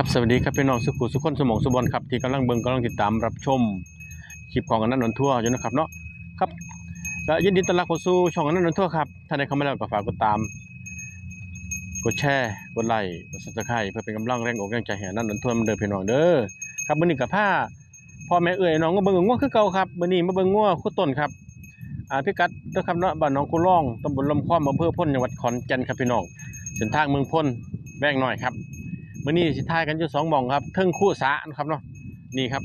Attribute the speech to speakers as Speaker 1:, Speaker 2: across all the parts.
Speaker 1: ครับสวัสดีครับพี่น้องสุขุสุขคนสมองสุบอลครับที่กำลังเบิ่งกำลังติดตามรับชมคลิปของอนันต์นนทั่วอยู่นะครับเนาะครับก็ยินดีต้อนรับเข้าสู่ช่องอนันต์นนทั่วครับถ้าได้เข้ามาแล้วก็ฝากกดตาม กดแชร์กดไลค์กดซับสไครต์เพื่อเป็นกำลังแรงอกแรงใจให้อนันต์นนทั่วมันเดินพี่น้องเด้อครับมื้อนี้กับผ้าพ่อแม่เอื้อยน้องก็เบิ่งงัวคือเก่าครับมื้อนี้มาเบิ่งงัวคู่ต้นครับอ่าพิกัดเด้อครับเนาะบ้านหนองคูร่องตำบลลำคว้อมอำเภอพ้นจังหวัดขอนแก่นครับพี่น้องเส้นทางเมืองพ้นแว่งน้อยครับ มื่อนี้สิทายกันอยู่สองหม่องครับเทิงคู่สานะครับเนาะนี่ครับ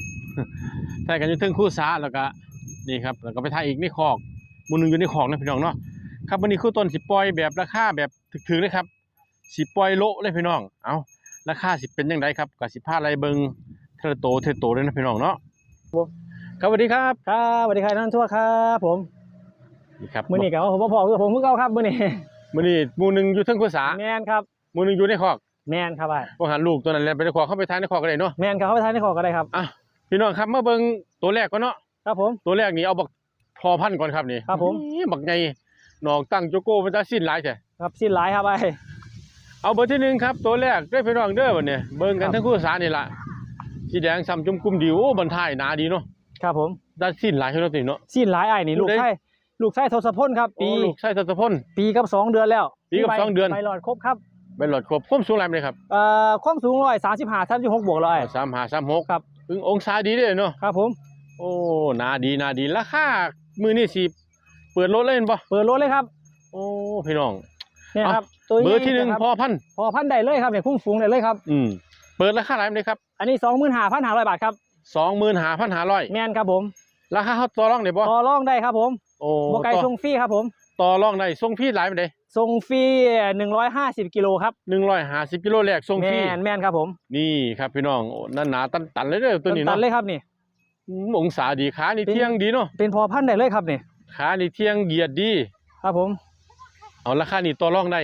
Speaker 1: ทายกันอยู่เทิงคู่สาแล้วก็นี่ครับแล้วก็ไปทายอีกในคอกหมูหนึงอยู่ในคอกนะพี่น้องเนาะครับวันนี้คู่ต้นสิปล่อยแบบราคาแบบถึกๆเลยครับสิปล่อยโละเลยพี่น้องเอาราคาสิเป็นยังไงครับกับสิพาอะไรเบิงเทเลโตเทเลโตเลยนะพี่น้องเนาะครับสวัสดีครับ
Speaker 2: ครับสวัสดีครับท่านทั่วครับผม
Speaker 1: นี่ครับ
Speaker 2: มื้อนี้ก็ผมพ่อคือผมเพิ่งเอาครับมื้อนี้
Speaker 1: มื้อนี้หมูหนึงอยู่เทิงคู่สา
Speaker 2: แมนครับ
Speaker 1: หมูหนึงอยู่ในคอก
Speaker 2: แมนครับไอ้
Speaker 1: พวกหันลูกตัวนั้นแหละไปในคอกเข้าไปทายในคอกก็ได้เนาะ
Speaker 2: แมนครับเข้าไปทานในคอก็ได้ครับ
Speaker 1: อะพี่น้องครับมาเบิงตัวแรกก่อนเนาะ
Speaker 2: ครับผม
Speaker 1: ตัวแรกนี่เอาบักพอพันธุ์ก่อนครับนี่
Speaker 2: ครับผม
Speaker 1: นี่บักไงหนองตั้งโจโก้มันจะสิ้นหลายใช่
Speaker 2: ครับสิ้นหลายครับไอ้
Speaker 1: เอาเบอร์ที่หนึ่งครับตัวแรกได้พี่น้องเด้อวันนี้เบิ่งกัน
Speaker 2: ครับ
Speaker 1: ทั้งคู่สารนี่ล่ะสีแดงซ้ำจุ่มกุมดีโอ้บันทายหนาดีเนาะ
Speaker 2: ครับผม
Speaker 1: ได้สิ้นหลายเท่านั้นเนาะ
Speaker 2: สิ้นหลายไอ้นี่
Speaker 1: ลู
Speaker 2: ลู
Speaker 1: ก
Speaker 2: ก
Speaker 1: ได้
Speaker 2: ไส้ลูกไส้ทศพลครับ ปี
Speaker 1: โอ้ลูกใช่ทัศพล
Speaker 2: ปีกับสองเดือนแล้ว
Speaker 1: ปีกับ
Speaker 2: ใบ
Speaker 1: สองเดือน
Speaker 2: ใบหลอดครบครับ
Speaker 1: ใบหลอดครบความสูงอะไรเลยครับ
Speaker 2: เอ่อความสูงร้อยสามสิบห้าสามสิบหกบวกเลย
Speaker 1: สามหาสามหก
Speaker 2: ครับ
Speaker 1: ถึงองศาดีเลยเนาะ
Speaker 2: ครับผม
Speaker 1: โอ้หนาดีหนาดีราคามือนี่สิเปิดรถเล่นปะ
Speaker 2: เปิดรถเลยครับ
Speaker 1: โอ้พี่น้อง
Speaker 2: เนี่ย
Speaker 1: อะ
Speaker 2: ครับตัว
Speaker 1: เบอร์ที่หนึ่ง
Speaker 2: ครับ
Speaker 1: พอพันธุ์
Speaker 2: พอพันได้เลยครับเนี่ยคุ้มฝูงได้เลยครับ
Speaker 1: อืมเปิดราคาอะไรเลยครับ
Speaker 2: อันนี้สองหมื่นห้าพันห้าร้อยบาทครับ
Speaker 1: สองหมื่นหาพันหาร้อย
Speaker 2: แมนครับผม
Speaker 1: ราคาเขาต่อรองได้ปะ
Speaker 2: ต่อรองได้ครับผม
Speaker 1: โอ้
Speaker 2: บวไก่
Speaker 1: ต่อ
Speaker 2: ส่งฟรีครับผม
Speaker 1: ต่อรองได้ส่งฟรีหลายไปเลย
Speaker 2: ส่งฟรีหนึ่งร้อยห้าสิบกิโลครับ
Speaker 1: หนึ่งร้อยห้าสิบกิโลแรกส่ง
Speaker 2: แม
Speaker 1: ฟรี
Speaker 2: นแมนครับผม
Speaker 1: นี่ครับพี่น้องโอ้นั่นหนาตันตันๆเลยเด้อตัวนี้
Speaker 2: ตั
Speaker 1: เนาะ
Speaker 2: นๆเลยครับนี่
Speaker 1: อืมองศาดีขานี่
Speaker 2: เป็น
Speaker 1: เที่ยงดีเนาะ
Speaker 2: เป็นพอพันธุ์ได้เลยครับนี่
Speaker 1: ขานี่เที่ยงเหยียดดี
Speaker 2: ครับผม
Speaker 1: เอาราคานี่ต่อรองได้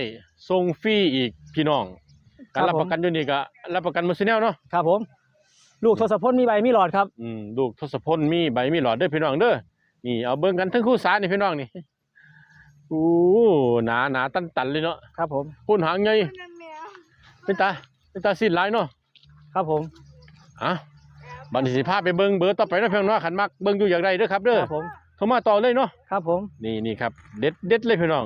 Speaker 1: ส่งฟรีอีกพี่น้องการรับประกันอยู่นี่ก็รับประกันมือซีแนลเนาะ
Speaker 2: ครับผม ลูกทศพลมีใบมีหลอดครับ
Speaker 1: อืมลูกทศพลมีใบมีหลอดเด้อพี่น้องเด้อนี่เอาเบิ่งกันทั้งคู่สายนี่พี่น้องนี่ อู้หนาหนาตันตันๆเลยเนาะ
Speaker 2: ครับผม
Speaker 1: พุ่นหางไงเป็นตาเป็นตาสิ้นหลายเนาะ
Speaker 2: ครับผม
Speaker 1: อะบัดนสิพาไปเบิ่งเบอร์ต่อไปเนาะเพียงเนาะขันมักเบิ่งอยู่อย่างไรเด้อครับเด้อ
Speaker 2: ครับผม
Speaker 1: โทรมาต่อเลยเนาะ
Speaker 2: ครับผม
Speaker 1: นี่นี่ครับเด็ดเด็ดเลยพี่น้อง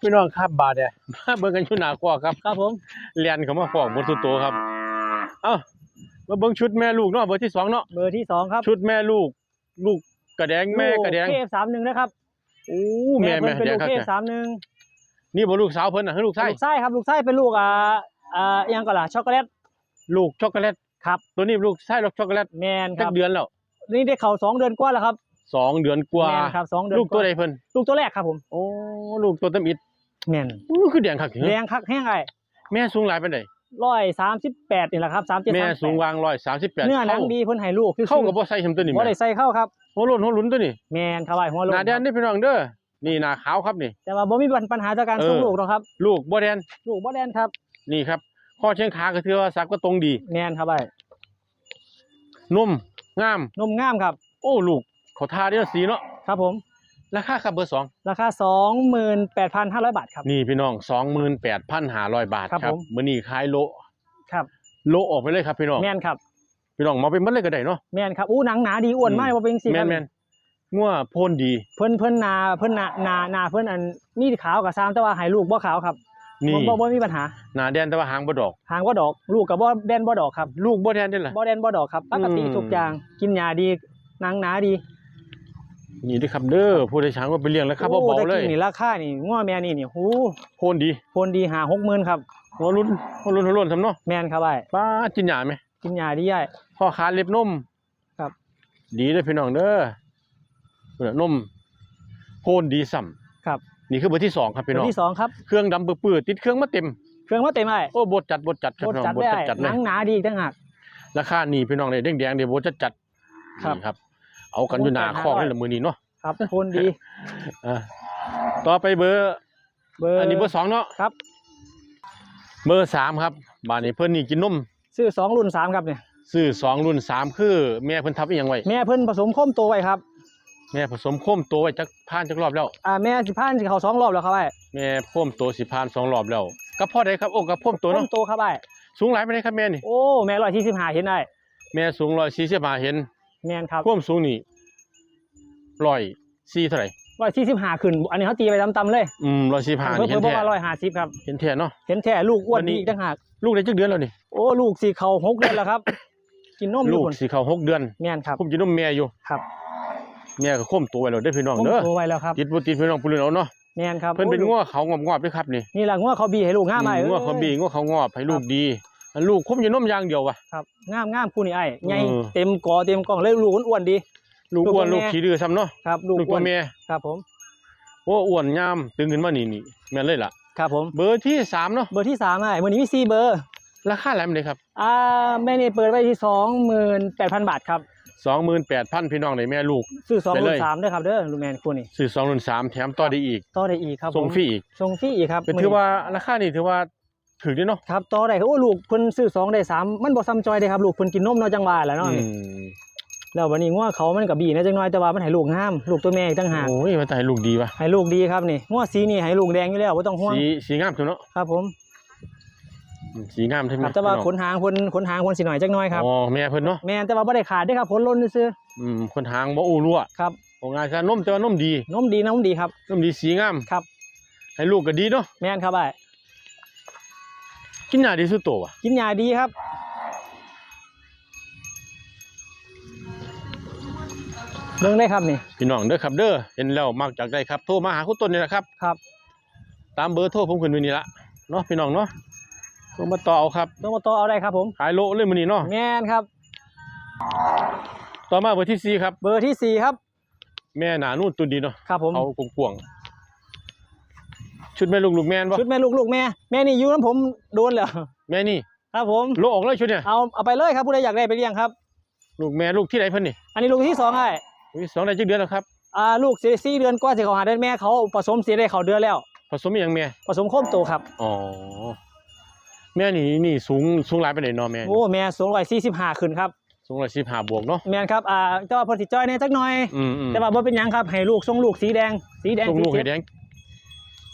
Speaker 1: พี่น้องครับบาดเนี่ยมาเบิ่งกันอยู่หน้าครัวครับ
Speaker 2: ครับผม
Speaker 1: เรียนเขามาฟอกหมดทุกตัวครับ เอ้ามาเบิ่งชุดแม่ลูกเนาะเบอร์ที่สองเนาะ
Speaker 2: เบอร์ที่สองครับ
Speaker 1: ชุดแม่ลูก ลูกกระแดงแม่กระแดง
Speaker 2: เคฟสามหนึ่งนะครับ
Speaker 1: โอ้แม่แม่
Speaker 2: เพิ่นเป็น
Speaker 1: แดง
Speaker 2: ลูก
Speaker 1: ครับ
Speaker 2: เคฟสามหนึ่ง
Speaker 1: นี่บ่ลูกสาวเพิ่นน่ะคือลูกชาย
Speaker 2: ลูกไส้ครับลูกไส้เป็นลูกอ่าอ่าอิหยังก่อนล่ะช็อกโกแลต
Speaker 1: ลูกช็อกโกแลต
Speaker 2: ครับ
Speaker 1: ตัวนี้ลูกชายลูกช็อกโกแลต
Speaker 2: แมนค
Speaker 1: จั
Speaker 2: รั
Speaker 1: ก
Speaker 2: บ
Speaker 1: เดือนแล้ว
Speaker 2: นี่ได้เข่าสองเดือนกว่าแล้วครับ
Speaker 1: สองเดือนกว่า
Speaker 2: แมนครับสองเดือน
Speaker 1: ลูกตัวใดาเพิ่น
Speaker 2: ลูกตัวแรกครับผม
Speaker 1: โอ้ลูกตัวตำอิด
Speaker 2: แมน
Speaker 1: อู้คือแดงคัก
Speaker 2: แดงคักแห้งไอ้
Speaker 1: แม่สูงหลายปานใด
Speaker 2: ร้อยสามสิบแปดนี่แหละครับสามเจ็ด
Speaker 1: แม่
Speaker 2: สาม
Speaker 1: สูงวาง138
Speaker 2: เนื้อหนังดีเพิ่นให้ลูกคือ
Speaker 1: เข้ากับบ่ใส่เข็มตัวนี้
Speaker 2: บ่
Speaker 1: แม่
Speaker 2: ได้ใส่เข้าครับ
Speaker 1: หัวโล้นหัวหลุนตัวนี้
Speaker 2: แมนครับไอ้หัวโล
Speaker 1: หน้าแดนนี่พี่น้องเด้อนี่หน้าขาวครับนี่
Speaker 2: แต่ว่าบ่มีปัญหาจากการ
Speaker 1: เออ
Speaker 2: ส่งลูกหรอกครับ
Speaker 1: ลูกบ่แดน
Speaker 2: ลูกบ่แดนครับ
Speaker 1: นี่ครับข้อเชียงขาก็ถือว่าสักก็ตรงดี
Speaker 2: แมนครับไอ้
Speaker 1: นุ่มงาม
Speaker 2: นมงามครับ
Speaker 1: โอ้ลูกเขาทาเด้อสีเนาะ
Speaker 2: ครับผม
Speaker 1: ราคาครับเบอร์สอง
Speaker 2: ราคา 28,500 บาทครับ
Speaker 1: นี่พี่น้อง28,500บาท
Speaker 2: ครับ
Speaker 1: ครับ
Speaker 2: ผม
Speaker 1: มื้อนี้ขายโล
Speaker 2: ครับ
Speaker 1: โลออกไปเลยครับพี่น้อง
Speaker 2: แมนครับ
Speaker 1: พี่น้องมาเป็นมันเลยก็ได้เนาะ
Speaker 2: แมนครับอู้หนังหนาดีอ้วน
Speaker 1: อืม
Speaker 2: มากบ่เป็นจังซี่
Speaker 1: แม่
Speaker 2: ครับ
Speaker 1: นแม่นงัวโพนดี
Speaker 2: เพิ่นเพิ่นหนาเพิ่นหนาหนาหนาเพิ่นอันมีขาวกับซ้ำแต่ว่าให้ลูกบ่ขาวครับ
Speaker 1: นี่
Speaker 2: บ่บ่บ่มีปัญหา
Speaker 1: หน้าแดนแต่ว่าหางบ่ดอก
Speaker 2: หางบ่ดอก ลูกก็บ่แดนบ่ดอกครับ
Speaker 1: ลูกบ่แดนเด้อล่ะ
Speaker 2: บ่แดนบ่ดอกครับปกติ
Speaker 1: อืม
Speaker 2: ทุกอย่างกินยาดีหนังหนาดี
Speaker 1: นี่เด้อครับเด้อผู้ใดช้างว่าไปเลี้ยงแล้วครับ
Speaker 2: โอ้
Speaker 1: เบา
Speaker 2: แต่
Speaker 1: ๆเลย
Speaker 2: กินนี่ราคานี่งัวแม่นี่นี่หู
Speaker 1: โพนดี
Speaker 2: โพนดีหา60,000ครับ
Speaker 1: หัวรุ่นหัวรุ่นหัวรุ่นทำเนาะ
Speaker 2: แม่นครับไอ้
Speaker 1: ป้ากินหยาไหม
Speaker 2: กินยาดีไอ้
Speaker 1: พ่อค้าเล็บนม
Speaker 2: ครับ
Speaker 1: ดีเลยพี่น้องเด้อเนนมโพนดีสัม
Speaker 2: ครับ
Speaker 1: นี่คือเบอร์ที่สองครับพี่
Speaker 2: เบอ
Speaker 1: น้อง
Speaker 2: ร์ที่สองครับ
Speaker 1: เครื่องดำปื้อๆติดเครื่องมาเต็ม
Speaker 2: เครื่องว่าเต็มไอ้
Speaker 1: โอ้บดจัดบดจัดครับ
Speaker 2: บด
Speaker 1: พี่น้อง
Speaker 2: จัด
Speaker 1: บด
Speaker 2: ได้
Speaker 1: จัดจัด
Speaker 2: ห
Speaker 1: เล
Speaker 2: นั
Speaker 1: ย
Speaker 2: งหนาดีอีกต่างหาก
Speaker 1: ราคานี่พี่น้องเลยแดงๆเดี๋ยวบดจัดจัด
Speaker 2: ครับ
Speaker 1: นี่ครับ เอากันอยู่หน้า
Speaker 2: โอ้
Speaker 1: คอก
Speaker 2: แปดห้าร้อย
Speaker 1: นี่แหละมือนี้เนาะ
Speaker 2: ครับโพนดี
Speaker 1: อ่าต่อไปเบอร์
Speaker 2: เบอร์
Speaker 1: อันนี้เบอร์สองเนาะ
Speaker 2: ครับ
Speaker 1: เบอร์สามครับบ้านนี้เพิ่นนี่กินนม
Speaker 2: ซื้อสองรุ่นสามครับเนี่ย
Speaker 1: ซื้อสองรุ่นสามคือแม่เพิ่นทับอีหยังไว้
Speaker 2: แม่เพิ่นผสมโคมโตไว้ครับ
Speaker 1: แม่ผสมโคมโตวไว้จักผ่านจักรอบแล้ว
Speaker 2: อ่าแม่สิพานสิเขาสองรอบแล้วครับไอ้
Speaker 1: แม่พ่มโตสิพานสองรอบแล้วกับพ่อใดครับโอ้กับพ่มโต
Speaker 2: โค
Speaker 1: เนาะ
Speaker 2: มโตครับไอ้
Speaker 1: สูงหลายไปไหนใดครับแม่นี่
Speaker 2: โอ้แม่ร้อยสี่สิบห้าเห็นได้
Speaker 1: แม่สูงร้อยสี่สิบห้าเห็น
Speaker 2: แม่นครับ
Speaker 1: ความสูงนี่ร้อยสี่เท่าไหร่
Speaker 2: ร้อยสี่สิบห้าขึ้น อันนี้เขาตีไปตำๆเลย
Speaker 1: อืมร้อยสี่ห้า
Speaker 2: เพิ่
Speaker 1: นี่
Speaker 2: ม
Speaker 1: เห็น
Speaker 2: เพิ่ม
Speaker 1: แท้
Speaker 2: ว่าร้อยห้าสิบครับ
Speaker 1: เห็นแท้เนาะ
Speaker 2: เห็นแท้ลูกอ้ว
Speaker 1: วันนนี้
Speaker 2: ดีอีกต่างหาก
Speaker 1: ลูกได้จักเดือนแล้วนี่
Speaker 2: โอ้ ลูกสีเขาหกเดือนแล้วครับ กินนมอ
Speaker 1: ลู
Speaker 2: ยู่
Speaker 1: ก
Speaker 2: พุ่น
Speaker 1: สีเขาหกเดือน
Speaker 2: แม่นครับ
Speaker 1: ผมกินนมแม่อยู่
Speaker 2: ครับ
Speaker 1: แม่ก็ข่มตัวไว้แล้วได้อพี่น้อง
Speaker 2: ผม
Speaker 1: เด้อ
Speaker 2: โตไว้แล้วครับ
Speaker 1: ติดบ่ติดพี่น้องปุ้นเอาเนาะ
Speaker 2: แม่นครับ
Speaker 1: เพิ่นเป็น
Speaker 2: โอ้
Speaker 1: ง้อเขางอบๆด้วยครับนี่
Speaker 2: นี่ล่ะงัวเขาบีให้ลูกง่ามไป
Speaker 1: ง้อเขาบีง้อเขางอบให้ลูกดีอัน ลูกข่มอยู่นมอย่างเดียวว่ะ
Speaker 2: ครับง่ามง่ามคู่นี่ไอ้ใหญ่
Speaker 1: เออ
Speaker 2: เต็มกอเต็มกล่องเลยลูกอ้วนๆดี
Speaker 1: ลูกอ้วน
Speaker 2: ลู
Speaker 1: ลู
Speaker 2: ก
Speaker 1: ก
Speaker 2: ตัวแม่
Speaker 1: ขี้ดื้อซ้ำเนาะ
Speaker 2: ครับลูก
Speaker 1: ลูก
Speaker 2: อ้
Speaker 1: ตัววนแม่
Speaker 2: ครับผม
Speaker 1: โอ้อ้วนงามตึงขึ้นมานี่นี่แม่นเลยล่ะ
Speaker 2: ครับผม
Speaker 1: เบอร์ที่สามเนาะ
Speaker 2: เบอร์ที่สามไอ้วันนี้มีสี่เบอร์
Speaker 1: ราคาอะไรมันเลยครับ
Speaker 2: อ่าแม่นี่เปิดไว้ที่สองหมื่นแปดพันบาทครับ
Speaker 1: สองหมื่นแปดพันพี่น้องในแม่ลูก
Speaker 2: ซื้อสอง
Speaker 1: ไป
Speaker 2: รุ่
Speaker 1: เล
Speaker 2: น
Speaker 1: ย
Speaker 2: สามด้วยครับเด้อลูกแมนคู่นี่
Speaker 1: ซื้อสองรุ่นสามแถมต่อได้อีก
Speaker 2: ต่อได้อีกครับผม
Speaker 1: ส่งฟรีอีก
Speaker 2: ส่งฟรีอีกครับ
Speaker 1: เป็นถือว่าราคานี่ถือว่า ถือดีเนาะ
Speaker 2: ครับต่อได้ครับโอ้ลูกเพิ่นซื้อสองได้สามมันบ่ซ้ำจอยเด้ครับลูกเพิ่นกินนมเนาะจังหวะแหล้วเนาะ
Speaker 1: อื
Speaker 2: นี่
Speaker 1: ม
Speaker 2: แล้ววันนี้งัวเขามันก็บีนะจังน้อยแต่ว่ามันให้ลูกงาม ลูกตัวแม่อีกต่างหาก
Speaker 1: โอ้ยมันแต่ให้ลูกดีว่ะ
Speaker 2: ให้ลูกดีครับนี่งัวสีนี่ให้ลูกแดงอยู่แล้วบ่ต้องห่วง
Speaker 1: สีสีงามถูกเนาะ
Speaker 2: ครับผม
Speaker 1: อืมสีงามใช่ไหม
Speaker 2: ครับแต่ว่าขนหางเพิ่นขนหางเพิ่นสิหน่อยจักหน่อยครับ
Speaker 1: อ๋อแม่เพิ่นเนาะ
Speaker 2: แม่นแต่ว่าบ่ได้ขาดเด้อครับผลล้นซื่อ
Speaker 1: อืมขนหางบ่อู้รั่ว
Speaker 2: ๆครับ
Speaker 1: ของงานซะนมแต่ว่านมดี
Speaker 2: นมดีนมดีครับ
Speaker 1: นมดีสีงาม
Speaker 2: ครับ
Speaker 1: ให้ลูกก็ดีเนาะ
Speaker 2: แม่นครับไอ้
Speaker 1: กินยาดีสุดโตวว่ะ
Speaker 2: กินยาดีครับเบิ่งได้ครับนี่
Speaker 1: พี่น้องเด้อครับเด้อเห็นแล้วมักจากได้ครับ โทรมาหาคุณต้นนี่แหละครับ
Speaker 2: ครับ
Speaker 1: ตามเบอร์โทรผมขึ้นไว้นี่ละเนาะพี่น้องเนาะโทรมาต่อเอาครับ
Speaker 2: ต้องมาต่อเอาได้ครับผม
Speaker 1: ขายโลเลยมื้อนี้เนาะ
Speaker 2: แม่นครับ
Speaker 1: ต่อมาเบอร์ที่สี่ครับ
Speaker 2: เบอร์ที่สี่ครับ
Speaker 1: แม่หนานุ่นตุนดีเนาะ
Speaker 2: ครับผม
Speaker 1: เอากวงๆ ชุดแม่ลูกลูกแม่นบ่
Speaker 2: ชุดแม่ลูกลูกแม่แม่นี่อยู่น้ำผมโดนแล้ว
Speaker 1: แม่นี่
Speaker 2: ครับผม
Speaker 1: โลออกเลยชุดเนี่ย
Speaker 2: เอาเอาไปเลยครับผู้ใดอยากได้ไปเลี้ยงครับ
Speaker 1: ลูกแม่ลูกที่ไหนเพิ่นนี่
Speaker 2: อันนี้ลูกที่สองไอ้
Speaker 1: อุ๊ยสองได้จักเดือนแล้วครับ
Speaker 2: อ่าลูกสี่สี่เดือนกว่าสิเขาหาเดือนแม่เขาผสมสีได้เขาเดือนแล้ว
Speaker 1: ผสมอหยังแม่
Speaker 2: ผสมโคมโตครับ
Speaker 1: อ๋อแม่นี่นี่สูงสูงหลายไปไหนใดเนาะแม่นี่
Speaker 2: โอ้แม่สูงร้อยสี่สิบห้าขึ้นครับ
Speaker 1: สูง115บวกเนาะ
Speaker 2: แม่นครับอ่าแต่ว่าเพอสิจ้อยเนี่ยจักหน่อย
Speaker 1: อืมๆ
Speaker 2: แต่ว่าบ่เป็นหยังครับให้ลูกส่งลูกสีแดงสีแดง
Speaker 1: ส่งลูก
Speaker 2: สี
Speaker 1: ให้แดง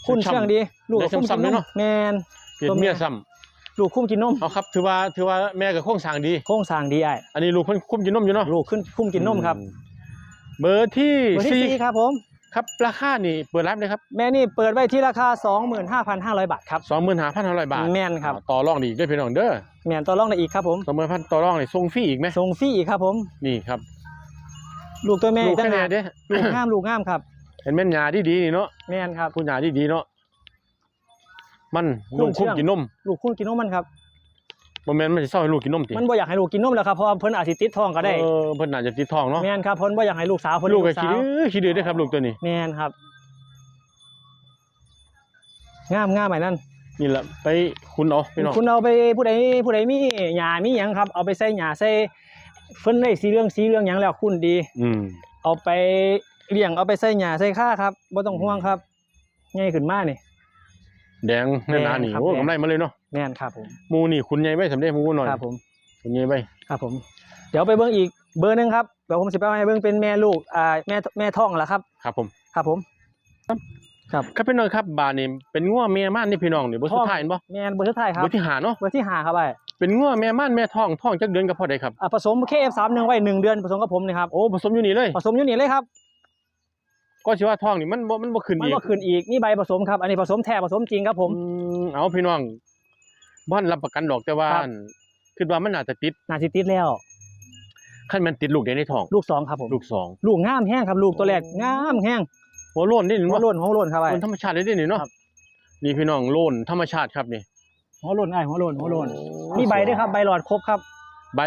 Speaker 2: คุณเชื่องดีลูก
Speaker 1: ได้
Speaker 2: คุ้ม
Speaker 1: ซ้ำๆ
Speaker 2: กิน
Speaker 1: เลย
Speaker 2: น
Speaker 1: เนาะ
Speaker 2: มแม่น
Speaker 1: เปลี่ยน
Speaker 2: ตัวแม่
Speaker 1: เมียซ้ำ
Speaker 2: ลูกคุ้มกินนม
Speaker 1: เอาครับถือว่าถือว่าแม่กับโค้งสร้างดี
Speaker 2: โครงสร้างดีไอ้
Speaker 1: อันนี้ลูกเพิ่นคุ้มกินนมอยู่เนาะ
Speaker 2: ลูกขึ้นคุ้มกินนมครับ
Speaker 1: อืเบอร์ที่
Speaker 2: เบอร์ที่
Speaker 1: สี่
Speaker 2: สี่ครับผม
Speaker 1: ครับราคานี่เปิดรับเลยครับ
Speaker 2: แม่นี่เปิดไว้ที่ราคา 25,500 บาทครับ
Speaker 1: สองหมื่นห้าพันห้าร้อยบาท
Speaker 2: แม่นครับ
Speaker 1: ต่อรองดีด้วยพี่น้องเด้อ
Speaker 2: แม่นต่อรองได้อีกครับผม
Speaker 1: สองหมื่นพันต่อรองนี่ส่งฟรีอีกไหม
Speaker 2: ส่งฟรีอีกครับผม
Speaker 1: นี่ครับ
Speaker 2: ลูกตัวแม่
Speaker 1: ลู
Speaker 2: อี
Speaker 1: ก
Speaker 2: กต่า
Speaker 1: แค่
Speaker 2: ง
Speaker 1: ไหน
Speaker 2: หาก
Speaker 1: เด้
Speaker 2: ลูกงามลูกงามครับ
Speaker 1: เห็นแม่นยาที่ดีนี่เนาะ
Speaker 2: แม่นครับ
Speaker 1: ผู้ยาที่ดีเนาะมัน
Speaker 2: คุ้
Speaker 1: ลู
Speaker 2: ม
Speaker 1: กคุ้ม
Speaker 2: เชื่อง
Speaker 1: กินนม
Speaker 2: ลูกคุ้มกินนมมันครับ
Speaker 1: บ่แม่นมันสิเศร้าให้ลูกกินนมติ
Speaker 2: มันบ่อยากให้ลูกกินนมแล้วครับเพราะว่าเพิ่นอาจสิติดท้องก็ได้
Speaker 1: เออเพิ่นน่าจะติดท้องเนาะ
Speaker 2: แม่นครับเพิ่นบ่อยากให้ลูกสาวเพิ่น
Speaker 1: ลูกก็
Speaker 2: สา
Speaker 1: ขี้
Speaker 2: ว
Speaker 1: ดื้อขี้ดื้อเด้อครับ ลูกตัวนี้
Speaker 2: แม่นครับงามงามไอ้นั่น
Speaker 1: นี่แหละไปคุณเอาพี่น้อง
Speaker 2: คุณเอาไปผู้ใดผู้ใดมีหญ้ามีหยังครับ เอาไปใส่หญ้าใส่เพิ่นได้สีเหลืองสีเหลืองหยังแล้วคุณดี
Speaker 1: อืม
Speaker 2: เอาไป เลี้ยงเอาไปใส่หญ้าใส่ข้าครับบ่ต้องห่วงครับง่ายขึ้นมานี่
Speaker 1: แดงหนาๆนี่
Speaker 2: แดงครับ
Speaker 1: โอ้
Speaker 2: แดง
Speaker 1: กำไรมาเลยเนาะ
Speaker 2: แม่นครับผม
Speaker 1: หมูนี่คุณใหญ่ไว้สำเร็จหมูหน่อย
Speaker 2: ครับผม
Speaker 1: คุณใหญ่ไว้
Speaker 2: ครับผม เดี๋ยวไปเบิ่งอีกเบอร์หนึงครับเดี๋ยวผมสิไปให้เบิ่งเป็นแม่ลูกอ่าแม่แม่ท้องล่ะครับ
Speaker 1: ครับผม
Speaker 2: ครับผม ครับ
Speaker 1: ครับพี่น้องครับบานนี่เป็นงัวแม่ม่านนี่พี่น้องนี่เบอร์สุดท้ายเห็นบ่
Speaker 2: แม่นเบอร์สุดท้ายครับ
Speaker 1: เบอร์ที่หาเนาะ
Speaker 2: เบอร์ที่ห้าครับไอ้
Speaker 1: เป็นงัวแม่ม่านแม่ท้องท้องจักเดือนกับพ่อใดครับ
Speaker 2: อ่าผสม KF31 ไว้หนึ่งเดือนผสมกับผมนี่ครับ
Speaker 1: โอ้ผสมอยู่นี่เลย
Speaker 2: ผสมอยู่นี่เลยครับ
Speaker 1: ก็สิว่าท้องนี่มันบ่มันบ่ขึ้น
Speaker 2: มัน
Speaker 1: อีก
Speaker 2: ก็ขึ้นอีกนี่ใบผสมครับอันนี้ผสมแท้ผสมจริงครับผม
Speaker 1: อืมเอาพี่น้องบ่ทันรับประกันดอกแต่ว่า
Speaker 2: ครับ
Speaker 1: คิดว่ามันน่าจะติด
Speaker 2: นาสิติดแล้ว
Speaker 1: คันมันติดลูกได้ในท้อง
Speaker 2: ลูกสองครับผม
Speaker 1: ลูกสอง
Speaker 2: ลูกงามแห้งครับลูกตัวแรกงามแห้ง
Speaker 1: หัวโล้นนี่เห็น
Speaker 2: หัว
Speaker 1: บ่
Speaker 2: โล้นหัวโล้นครับไอ้
Speaker 1: มันธรรมชาติเลยเด้นี่เนาะ
Speaker 2: ครับ
Speaker 1: นี่พี่น้องโล้นธรรมชาติครับนี่
Speaker 2: หัวโล้นไอ้หัวโล้นหัวโล้น
Speaker 1: โอ้
Speaker 2: มีใบด้วยครับใบหลอดครบครับ
Speaker 1: ใบ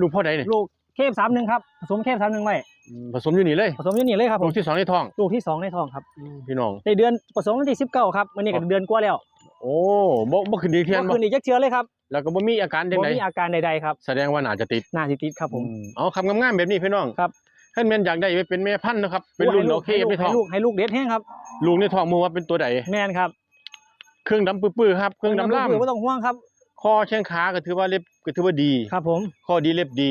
Speaker 1: ลูกพ่อใดนี่
Speaker 2: ลูกเคฟสามหนึ่งครับผสมเคฟสามหนึ่งไว้
Speaker 1: อืม ผสมอยู่นี่เลย
Speaker 2: ผสมอยู่นี่เลยครับผ
Speaker 1: ลู
Speaker 2: ม
Speaker 1: กที่สองในท้อง
Speaker 2: ลูกที่สองในท้องครับ
Speaker 1: พี่น้อง
Speaker 2: ในเดือนผสมวันที่สิบเก้าครับวันนี้ก็เดือนกว่าแล้ว
Speaker 1: โอ้บ่บ่ขึ้นดีเทียน
Speaker 2: ก็
Speaker 1: บ่
Speaker 2: คืนอีกจักเชื้อเลยครับ
Speaker 1: แล้วก็บ่มีอาการจัง
Speaker 2: บ่
Speaker 1: ได
Speaker 2: มีอาการใดๆครับ
Speaker 1: แสดงว่าน่าจะติด
Speaker 2: นาสิติดครับผม
Speaker 1: อืเอาคำงามๆแบบนี้พี่น้อง
Speaker 2: ครับ
Speaker 1: ท่านแม่นอยากได้ไปเป็นแม่พันธุ์นะครับ เป็นรุ่น
Speaker 2: ให้
Speaker 1: โอเค
Speaker 2: ให้
Speaker 1: ใน
Speaker 2: ลูก
Speaker 1: ท้อง
Speaker 2: ให้ลูกให้ลูกเด็ดแห้งครับ
Speaker 1: ลูกในท้องมือว่าเป็นตัวใด
Speaker 2: แม่นครับ
Speaker 1: เครื่องดำปื้อๆครับ เครื่องดำล่าม
Speaker 2: ไม่ต้องห่วงครับ
Speaker 1: คอแข้งขาก็ถือว่าเล็บก็ถือว่าดี
Speaker 2: ครับผม
Speaker 1: ข้อดีเล็บดี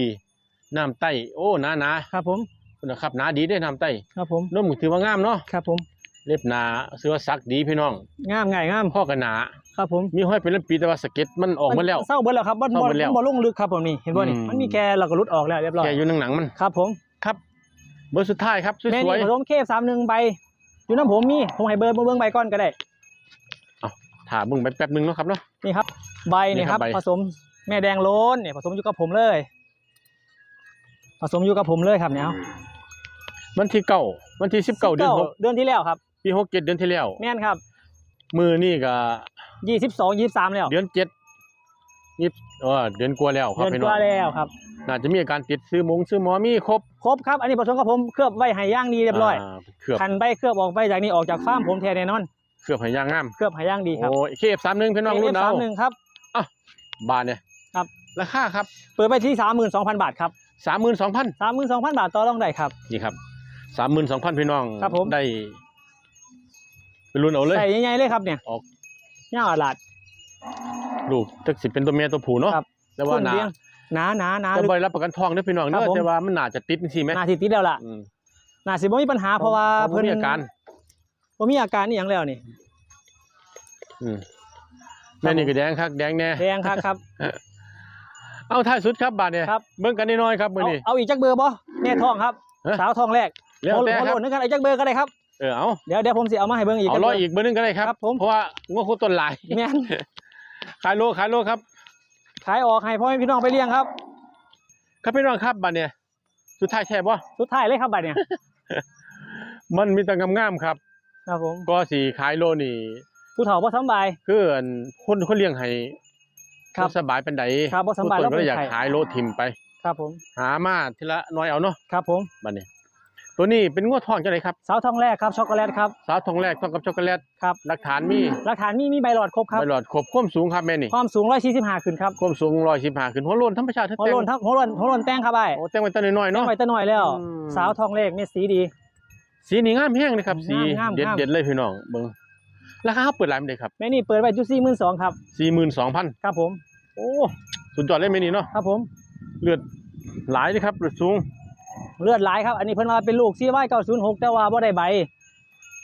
Speaker 1: น้ำไต โอ้หนาหนา
Speaker 2: ครับผม
Speaker 1: ๆ นะครับหนาดีได้น้ำไต
Speaker 2: ครับผม
Speaker 1: นมก็ถือว่างามเนาะ
Speaker 2: ครับผม
Speaker 1: เล็บหนาเสื้อซักดีพี่น้อง
Speaker 2: งามง่ายงาม
Speaker 1: ข้อก็หนา
Speaker 2: ครับผม
Speaker 1: มีห้อยเป็นปีแต่ว่าสะเก็ดมันออกหมาแล้ว
Speaker 2: เศร้าเบิดแล้วครับบ่
Speaker 1: เศร้า
Speaker 2: บ่
Speaker 1: เบิดแล้ว
Speaker 2: บ่ลงลึกครับผมนี่เห็นบ่นี่
Speaker 1: อืม
Speaker 2: มันมีแค่เราก็รุดออกแล้วเรียบร้อย
Speaker 1: แกอยู่หนังหนังๆมัน
Speaker 2: ครับผม
Speaker 1: ครับ เบอร์สุดท้ายครับส
Speaker 2: แม่
Speaker 1: วย
Speaker 2: นี่ผสมเคฟ31ใบอยู่น้ำผมมีผมให้เบอร์เบิ่งใบก่อนก็ได้
Speaker 1: ๆถามมึงไปแป๊บนึงเนาะครับเนาะ
Speaker 2: นี่ครับ ใบนี่ครับ
Speaker 1: นี่ครับใบ
Speaker 2: ผสมแม่แดงโล้นเนี่ยผสมอยู่กับผมเลย ผสมอยู่กับผมเลยครับเนี่ยเอา
Speaker 1: วันที่เก้าวันที่สิบเก้าเดือนหก
Speaker 2: เดือนที่แล้วครับ
Speaker 1: ปีหกเจ็ดเดือนที่แล้ว
Speaker 2: แม่นครับ
Speaker 1: มือนี่ก็
Speaker 2: ยี่สิบสองยี่สามแล้ว
Speaker 1: เดือนเจ็ดยี่เออเดือนกว่าแล้วครับ
Speaker 2: เดือน
Speaker 1: พี่
Speaker 2: ก
Speaker 1: น้อง
Speaker 2: ว่าแล้วครับ
Speaker 1: น่าจะมีอาการติดซื้อหมงซื้อหมอมีครบ
Speaker 2: ครบครับอันนี้ผสมกับผมเคลือบไว้ให้ย่างดีเรียบร้อยา
Speaker 1: เคลือบ
Speaker 2: คันใบเคลือบออกไปจากนี้ออกจากฟาร์มผมแท้แน่นอน
Speaker 1: เคลือบให้ย่างงาม
Speaker 2: เคลือบให้ย่างดีครับ
Speaker 1: โอ้เคฟสามหนึ่งพี่น้องรุ่น
Speaker 2: สา
Speaker 1: เอา
Speaker 2: มหนึ่งครับ
Speaker 1: บาทเนี่ย
Speaker 2: ครับ
Speaker 1: ราคาครับ
Speaker 2: เปิดไปที่สามหมื่นสองพันบาทครับ
Speaker 1: สามหมื่นสองพัน
Speaker 2: สามหมื่นสองพันบาทต่อรองได้ครับ
Speaker 1: นี่ครับสามหมื่นสองพันพี่น้อง
Speaker 2: ครับผม
Speaker 1: ได้เป็นรุ่นเอาเลย
Speaker 2: ใส่ใหญ่ๆเลยครับเนี่ย
Speaker 1: ออก
Speaker 2: ย่างอาลาด
Speaker 1: ลูกจักสิเป็นตัวเมียตัวผู้เนาะ
Speaker 2: ครับ
Speaker 1: แต่ว่า
Speaker 2: คุณ
Speaker 1: หนา
Speaker 2: เลี้ยงหนาหนาหนา
Speaker 1: ก็
Speaker 2: ลึก
Speaker 1: บริรับประกันทองเด้อพี่น้อง
Speaker 2: ครั
Speaker 1: เนาะ
Speaker 2: บผม
Speaker 1: แต่ว่ามันน่าจะติดสิไหม
Speaker 2: หนาสิติดแล้วล่ะ
Speaker 1: อืม
Speaker 2: หนาสิบ่มีปัญหาเพราะว่า
Speaker 1: เพิ่
Speaker 2: เพิ่
Speaker 1: น
Speaker 2: น
Speaker 1: มีอาการ
Speaker 2: บ่มีอาการนี่อหย่างแล้วนี่
Speaker 1: อืมแม่นี่ก็แดงคักแดงแน่
Speaker 2: แดงครับครับ
Speaker 1: เอาท้ายสุดครับบาทเนี่ย
Speaker 2: ครับ
Speaker 1: เบิ่งกันน้อยๆครับมื้อ
Speaker 2: เอา
Speaker 1: นี้
Speaker 2: เอาอีกจักเบอร์บ่แม่ทองครับ
Speaker 1: ฮะ
Speaker 2: สาวทองแรก
Speaker 1: แล้วแต่
Speaker 2: โห
Speaker 1: ครับ
Speaker 2: โหลดนึกกันอีกจักเบอร์ก็ได้ครับ
Speaker 1: เออเอา
Speaker 2: เดี๋ยวเดี๋ยวผมสิเอามาให้เบิ่งอีก
Speaker 1: เอา
Speaker 2: จัก
Speaker 1: ร้
Speaker 2: เบ
Speaker 1: อย
Speaker 2: อร์
Speaker 1: อีกเบอร์หนึงก็ได้ครับ
Speaker 2: ครับผม
Speaker 1: เพราะว่างัวคู่ต้นหลาย
Speaker 2: แม่น
Speaker 1: ขายโลขายโลครับ
Speaker 2: ขายออกให้พ่อแม่พี่น้องไปเลี้ยงครับ
Speaker 1: ครับพี่น้องครับบาทเนี่ยสุดท้ายแท้บ่
Speaker 2: สุดท้ายเลยครับบัดเนี่ย
Speaker 1: มันมีแต่งามๆครับ
Speaker 2: ครับผม
Speaker 1: ก็สิขายโลนี่
Speaker 2: ผู้เฒ่าบ่สำบาย
Speaker 1: คืออันคนคนเลี้ยงให้
Speaker 2: ครับ
Speaker 1: บ่สบายปานใด
Speaker 2: ครับบ่สำบาย
Speaker 1: ผู้
Speaker 2: แล้ว
Speaker 1: ต้นก็เลยอยาก
Speaker 2: เป็นไข้
Speaker 1: ขายโลทิมไป
Speaker 2: ครับผม
Speaker 1: หามาทีละน้อยเอาเนาะ
Speaker 2: ครับผม
Speaker 1: บัดนี้ ตัวนี้เป็นงวดทองจังไดครับ
Speaker 2: สาวทองแรกครับช็อกโกแลตครับ
Speaker 1: สาวทองแรกทองกับช็อกโกแลต
Speaker 2: ครับ
Speaker 1: หลักฐานมี
Speaker 2: หลักฐานมีมีใบหลอดครบครับ
Speaker 1: ใบหลอดครบความสูงครับแม่นี่
Speaker 2: ความสูง145ขึ้นครับ
Speaker 1: ความสูง115ขึ้นหัวโลนธรรมชาติ
Speaker 2: หัวโลนทั้งหัวโลนหัวโลนแต่งครับไอ้
Speaker 1: โอ้แต่งไว้แต่น้อยๆ
Speaker 2: แต่ง
Speaker 1: เนาะ
Speaker 2: ไว้แต่น้อยแล้ว
Speaker 1: อืม
Speaker 2: สาวทองเลขเนี่ยสีดี
Speaker 1: สีนี่งามแฮงเลยครับสี
Speaker 2: งามๆ
Speaker 1: เด็ด
Speaker 2: งาม
Speaker 1: เด็ดเลยพี่น้องเบิ่ง ราคาเขาเปิดหลายปานใดครับ
Speaker 2: แม่นี่เปิดไว้อยู่42,000ครับ
Speaker 1: 42,000
Speaker 2: ครับผม
Speaker 1: โอ้สุดยอดเลยแม่นี่เนาะ
Speaker 2: ครับผม
Speaker 1: เลือดหลายเลยครับเลือดสูง
Speaker 2: เลือดหลายครับ อันนี้เพิ่นว่าเป็นลูก CY 906แต่ว่าบ่ได้ใบ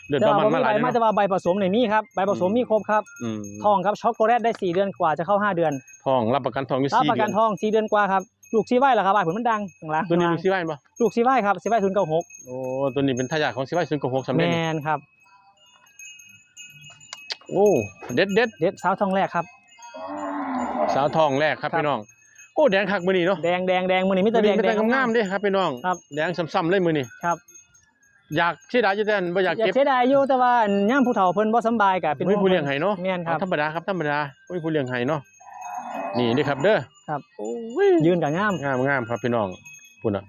Speaker 1: เลือด
Speaker 2: แต่
Speaker 1: ประ
Speaker 2: ว่า
Speaker 1: มาณ
Speaker 2: บ่
Speaker 1: มา
Speaker 2: มี
Speaker 1: หลายเลย
Speaker 2: ใบมาแต่
Speaker 1: เนาะ
Speaker 2: ว่าใบผสมในมีครับใบผสม
Speaker 1: อืม
Speaker 2: มีครบครับ
Speaker 1: อืม
Speaker 2: ทองครับช็อกโกแลตได้4เดือนกว่าจะเข้า5เดือน
Speaker 1: ทองรับประกันทองอยู่
Speaker 2: รับ
Speaker 1: 4
Speaker 2: ประ
Speaker 1: เดื
Speaker 2: กั
Speaker 1: อนน
Speaker 2: ทอง4เดือนกว่าครับลูก CY เหรอครับอ้ายผลมันดังข้างหล่าง
Speaker 1: ตัวนี้มีซีไว้บ่
Speaker 2: ลูก CY ครับ CY 096
Speaker 1: โอ้ตัวนี้เป็นทายาทของซีไว้096สำ
Speaker 2: แม
Speaker 1: เร็จ
Speaker 2: นครับ
Speaker 1: โอ้เด็ดเด็ด
Speaker 2: เด็ดสาวทองแรกครับ
Speaker 1: สาวทองแรกครับ
Speaker 2: ครับ
Speaker 1: พี่น้องโอ้แดงคักมื้อนี้เนาะ
Speaker 2: แดงแดงแดงมื้อนี้มีแต่แดง
Speaker 1: เป็น
Speaker 2: แด
Speaker 1: แต่
Speaker 2: ง
Speaker 1: งามๆเด้ครับพี่น้อง
Speaker 2: ครับ
Speaker 1: แดงซ้ำๆเลยมื้อนี้
Speaker 2: ครับ
Speaker 1: อยากเสียดายอยู่แต่อันบ่อยาก
Speaker 2: อยาก
Speaker 1: เก็บ
Speaker 2: เสียดายอยู่แต่ว่าย่ามผู้เฒ่าเพิ่นบ่สำบายก็เป็น
Speaker 1: มีผู้เลี้ยงให้เนาะ
Speaker 2: แม่นครับ
Speaker 1: เอาธรรมดาครับธรรมดามีผู้เลี้ยงให้เนาะนี่เด้อครับเด้อ
Speaker 2: ครับ
Speaker 1: โอ้ย
Speaker 2: ยืนก็งาม
Speaker 1: งามงามครับพี่น้องพุ่นน่ะ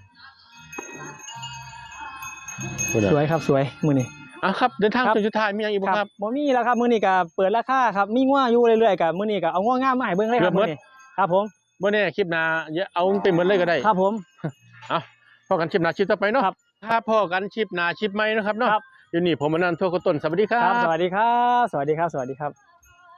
Speaker 1: พุ่นน่ะ
Speaker 2: สวยครับสวยมื้อนี้
Speaker 1: อะครับเดินทาง
Speaker 2: ครับ
Speaker 1: จนสุดท้ายมีหยังอีกบ่ครับ
Speaker 2: บ่มีแล้วครับมื้อนี้ก็เปิดราคาครับมีงัวอยู่เรื่อยๆก็มื้อนี้ก็เอางัวงามมาให้เบิ่งเลยครับ
Speaker 1: เกือบหม
Speaker 2: มื้
Speaker 1: ด
Speaker 2: อนี้ครับผม
Speaker 1: บ่แน่คลิปหน้าอย่าเอาไปหมดเลยก็ได้
Speaker 2: ครับผม
Speaker 1: เอาพอกันคลิปหน้าคลิปต่อไปเนาะ
Speaker 2: ครับ
Speaker 1: ถ้าพอกันคลิปหน้าคลิปใหม่เนาะครับเนาะ
Speaker 2: ครับ
Speaker 1: อยู่นี่ผมอนันต์ทั่วกต้นสวัสดีครั
Speaker 2: ครับ
Speaker 1: บ
Speaker 2: สวัสดีครับ สวัสดีครับ สวัสดีครับ